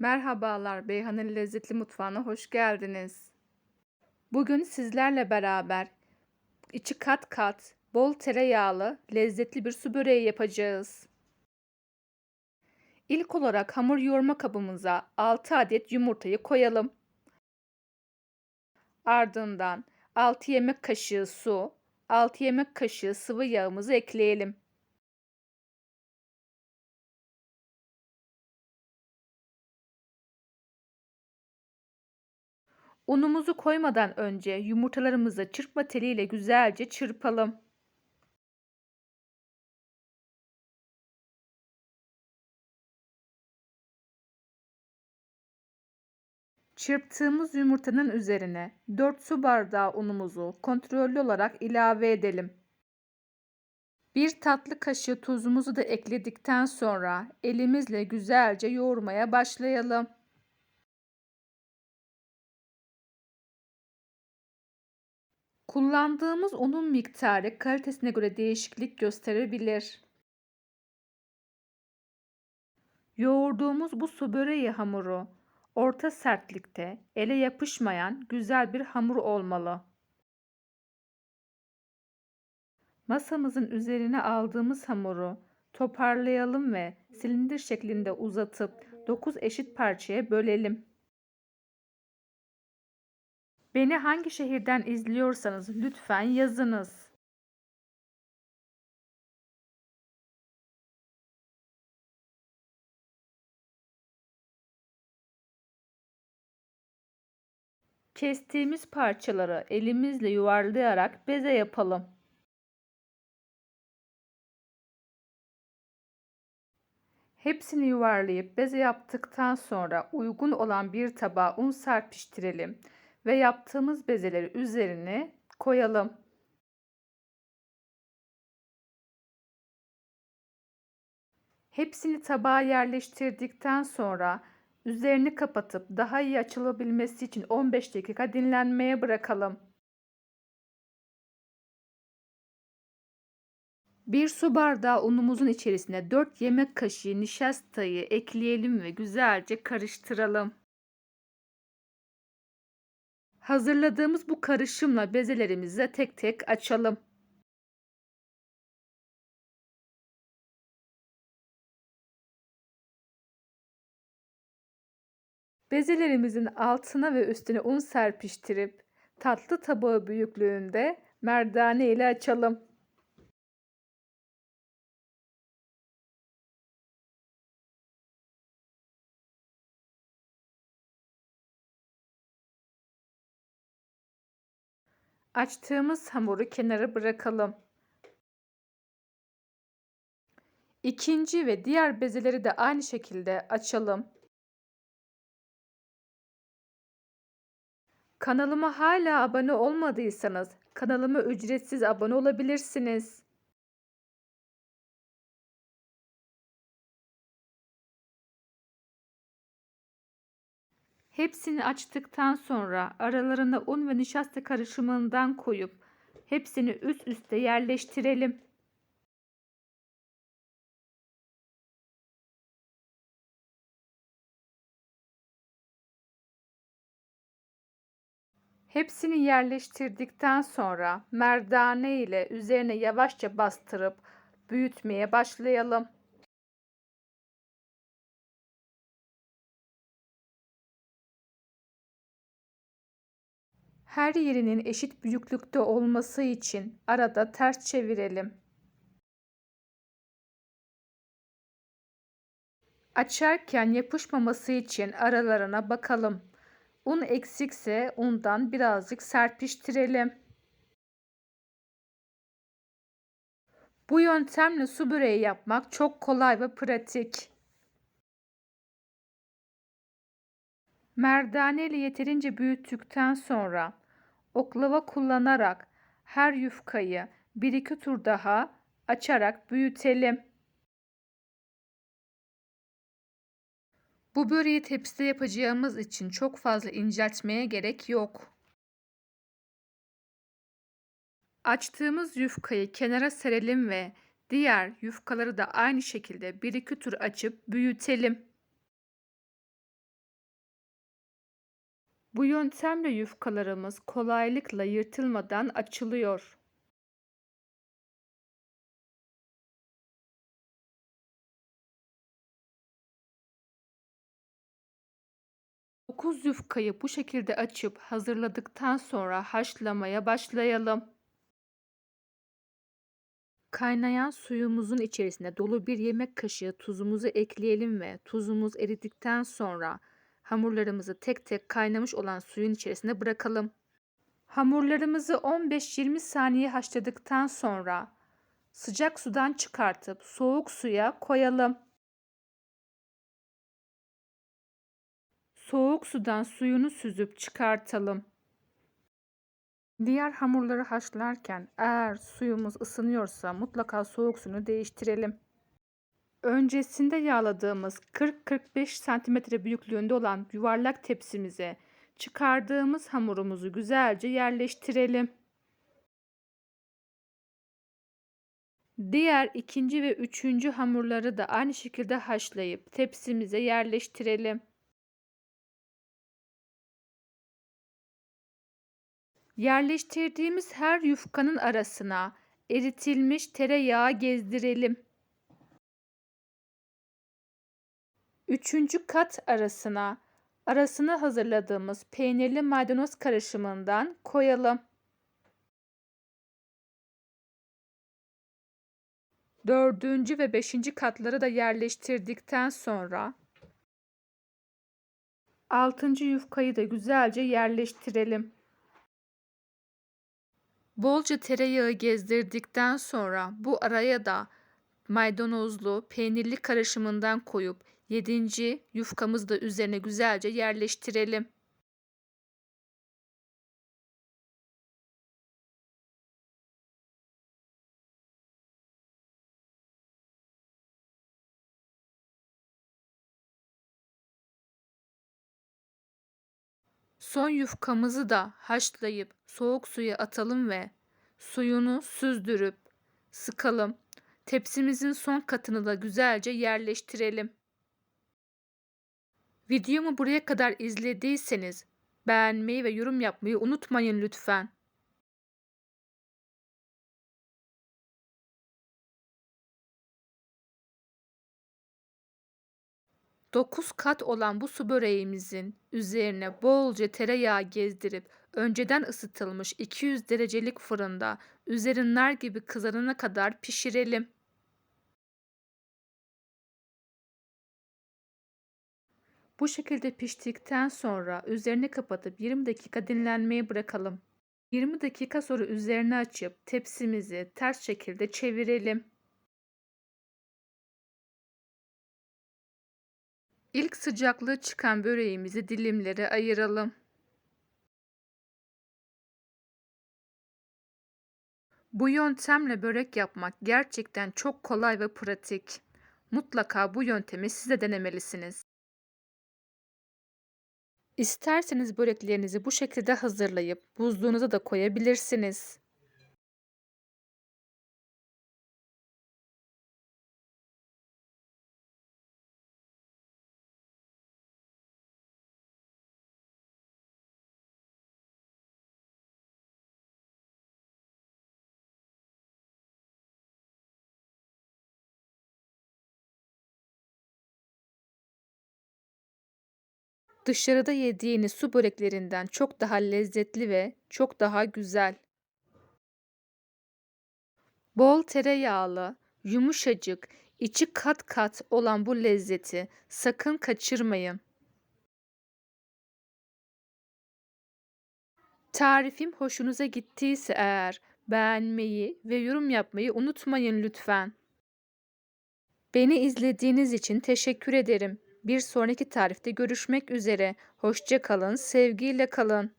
Merhabalar, Beyhan'ın Lezzetli Mutfağı'na hoş geldiniz. Bugün sizlerle beraber içi kat kat, bol tereyağlı, lezzetli bir su böreği yapacağız. İlk olarak hamur yoğurma kabımıza 6 adet yumurtayı koyalım. Ardından 6 yemek kaşığı su, 6 yemek kaşığı sıvı yağımızı ekleyelim. Unumuzu koymadan önce yumurtalarımızı çırpma teliyle güzelce çırpalım. Çırptığımız yumurtanın üzerine 4 su bardağı unumuzu kontrollü olarak ilave edelim. Bir tatlı kaşığı tuzumuzu da ekledikten sonra elimizle güzelce yoğurmaya başlayalım. Kullandığımız unun miktarı kalitesine göre değişiklik gösterebilir. Yoğurduğumuz bu su böreği hamuru orta sertlikte, ele yapışmayan güzel bir hamur olmalı. Masamızın üzerine aldığımız hamuru toparlayalım ve silindir şeklinde uzatıp 9 eşit parçaya bölelim. Beni hangi şehirden izliyorsanız lütfen yazınız. Kestiğimiz parçaları elimizle yuvarlayarak beze yapalım. Hepsini yuvarlayıp beze yaptıktan sonra uygun olan bir tabağa un serpiştirelim ve yaptığımız bezeleri üzerine koyalım. Hepsini tabağa yerleştirdikten sonra üzerini kapatıp daha iyi açılabilmesi için 15 dakika dinlenmeye bırakalım. Bir su bardağı unumuzun içerisine 4 yemek kaşığı nişastayı ekleyelim ve güzelce karıştıralım. Hazırladığımız bu karışımla bezelerimizi tek tek açalım. Bezelerimizin altına ve üstüne un serpiştirip tatlı tabağı büyüklüğünde merdane ile açalım. Açtığımız hamuru kenara bırakalım. İkinci ve diğer bezeleri de aynı şekilde açalım. Kanalıma hala abone olmadıysanız kanalıma ücretsiz abone olabilirsiniz. Hepsini açtıktan sonra aralarına un ve nişasta karışımından koyup hepsini üst üste yerleştirelim. Hepsini yerleştirdikten sonra merdane ile üzerine yavaşça bastırıp büyütmeye başlayalım. Her yerinin eşit büyüklükte olması için arada ters çevirelim. Açarken yapışmaması için aralarına bakalım. Un eksikse undan birazcık serpiştirelim. Bu yöntemle su böreği yapmak çok kolay ve pratik. Merdane ile yeterince büyüttükten sonra oklava kullanarak her yufkayı bir iki tur daha açarak büyütelim. Bu böreği tepside yapacağımız için çok fazla inceltmeye gerek yok. Açtığımız yufkayı kenara serelim ve diğer yufkaları da aynı şekilde bir iki tur açıp büyütelim. Bu yöntemle yufkalarımız kolaylıkla yırtılmadan açılıyor. Dokuz yufkayı bu şekilde açıp hazırladıktan sonra haşlamaya başlayalım. Kaynayan suyumuzun içerisine dolu bir yemek kaşığı tuzumuzu ekleyelim ve tuzumuz eridikten sonra hamurlarımızı tek tek kaynamış olan suyun içerisine bırakalım. Hamurlarımızı 15-20 saniye haşladıktan sonra sıcak sudan çıkartıp soğuk suya koyalım. Soğuk sudan suyunu süzüp çıkartalım. Diğer hamurları haşlarken eğer suyumuz ısınıyorsa mutlaka soğuk suyunu değiştirelim. Öncesinde yağladığımız 40-45 cm büyüklüğünde olan yuvarlak tepsimize çıkardığımız hamurumuzu güzelce yerleştirelim. Diğer ikinci ve üçüncü hamurları da aynı şekilde haşlayıp tepsimize yerleştirelim. Yerleştirdiğimiz her yufkanın arasına eritilmiş tereyağı gezdirelim. Üçüncü kat arasına arasını hazırladığımız peynirli maydanoz karışımından koyalım. Dördüncü ve beşinci katları da yerleştirdikten sonra altıncı yufkayı da güzelce yerleştirelim. Bolca tereyağı gezdirdikten sonra bu araya da maydanozlu peynirli karışımından koyup yedinci yufkamızı da üzerine güzelce yerleştirelim. Son yufkamızı da haşlayıp soğuk suya atalım ve suyunu süzdürüp sıkalım. Tepsimizin son katını da güzelce yerleştirelim. Videomu buraya kadar izlediyseniz beğenmeyi ve yorum yapmayı unutmayın lütfen. Dokuz kat olan bu su böreğimizin üzerine bolca tereyağı gezdirip önceden ısıtılmış 200 derecelik fırında üzeri nar gibi kızarana kadar pişirelim. Bu şekilde piştikten sonra üzerini kapatıp 20 dakika dinlenmeye bırakalım. 20 dakika sonra üzerini açıp tepsimizi ters şekilde çevirelim. İlk sıcaklığı çıkan böreğimizi dilimlere ayıralım. Bu yöntemle börek yapmak gerçekten çok kolay ve pratik. Mutlaka bu yöntemi siz de denemelisiniz. İsterseniz böreklerinizi bu şekilde hazırlayıp buzluğunuza da koyabilirsiniz. Dışarıda yediğiniz su böreklerinden çok daha lezzetli ve çok daha güzel. Bol tereyağlı, yumuşacık, içi kat kat olan bu lezzeti sakın kaçırmayın. Tarifim hoşunuza gittiyse eğer beğenmeyi ve yorum yapmayı unutmayın lütfen. Beni izlediğiniz için teşekkür ederim. Bir sonraki tarifte görüşmek üzere. Hoşça kalın, sevgiyle kalın.